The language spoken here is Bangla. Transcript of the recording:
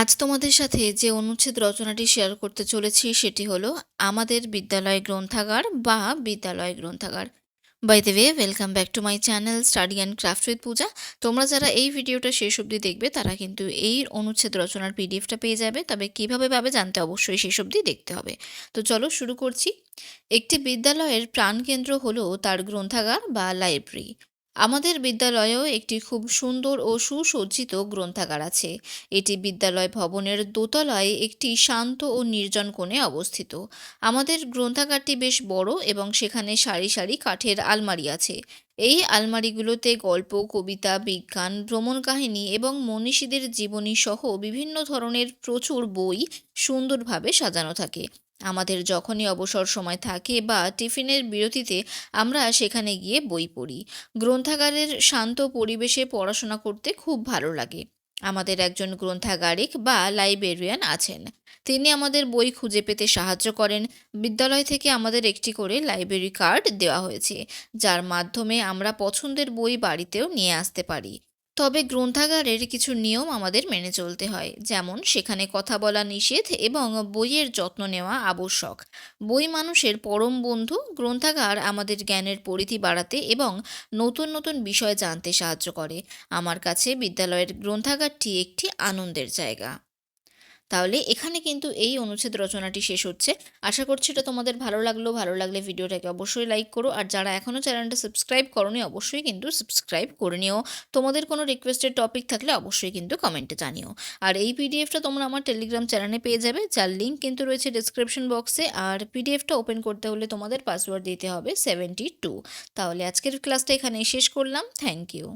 আজ তোমাদের সাথে যে অনুচ্ছেদ রচনাটি শেয়ার করতে চলেছি সেটি হলো আমাদের বিদ্যালয় গ্রন্থাগার বা বিদ্যালয় গ্রন্থাগার। By the way welcome back to my channel study and craft with Puja তোমরা যারা এই ভিডিওটা শেষ অবধি দেখবে, তারা কিন্তু এই অনুচ্ছেদ রচনার পিডিএফটা পেয়ে যাবে। তবে কীভাবে পাবে জানতে অবশ্যই শেষ অবধি দেখতে হবে। তো চলো শুরু করছি। একটি বিদ্যালয়ের প্রাণকেন্দ্র হলো তার গ্রন্থাগার বা লাইব্রেরি আমাদের বিদ্যালয়েও একটি খুব সুন্দর ও সুসজ্জিত গ্রন্থাগার আছে। এটি বিদ্যালয় ভবনের দোতলায় একটি শান্ত ও নির্জন কোণে অবস্থিত। আমাদের গ্রন্থাগারটি বেশ বড় এবং সেখানে সারি সারি কাঠের আলমারি আছে। এই আলমারিগুলোতে গল্প, কবিতা, বিজ্ঞান, ভ্রমণ কাহিনী এবং মনীষীদের জীবনী সহ বিভিন্ন ধরনের প্রচুর বই সুন্দরভাবে সাজানো থাকে। আমাদের যখনই অবসর সময় থাকে বা টিফিনের বিরতিতে আমরা সেখানে গিয়ে বই পড়ি। গ্রন্থাগারের শান্ত পরিবেশে পড়াশোনা করতে খুব ভালো লাগে। আমাদের একজন গ্রন্থাগারিক বা লাইব্রেরিয়ান আছেন। তিনি আমাদের বই খুঁজে পেতে সাহায্য করেন। বিদ্যালয় থেকে আমাদের একটি করে লাইব্রেরি কার্ড দেওয়া হয়েছে, যার মাধ্যমে আমরা পছন্দের বই বাড়িতেও নিয়ে আসতে পারি। তবে গ্রন্থাগারের কিছু নিয়ম আমাদের মেনে চলতে হয়, যেমন সেখানে কথা বলা নিষেধ এবং বইয়ের যত্ন নেওয়া আবশ্যক। বই মানুষের পরম বন্ধু, গ্রন্থাগার আমাদের জ্ঞানের পরিধি বাড়াতে এবং নতুন নতুন বিষয় জানতে সাহায্য করে। আমার কাছে বিদ্যালয়ের গ্রন্থাগারটি একটি আনন্দের জায়গা। তাহলে এখানে কিন্তু এই অনুচ্ছেদ রচনাটি শেষ হচ্ছে। আশা করছি এটা তোমাদের ভালো লাগল। ভালো লাগলে ভিডিওটাকে অবশ্যই লাইক করো। আর যারা এখনও চ্যানেলটা সাবস্ক্রাইব করনি, অবশ্যই কিন্তু সাবস্ক্রাইব করে নিও। তোমাদের কোনো রিকোয়েস্টেড টপিক থাকলে অবশ্যই কিন্তু কমেন্টে জানিও। আর এই পিডিএফটা তোমরা আমার টেলিগ্রাম চ্যানেলে পেয়ে যাবে, যার লিঙ্ক কিন্তু রয়েছে ডিসক্রিপশন বক্সে আর পিডিএফটা ওপেন করতে হলে তোমাদের পাসওয়ার্ড দিতে হবে সেভেন্টি টু তাহলে আজকের ক্লাসটা এখানেই শেষ করলাম। Thank you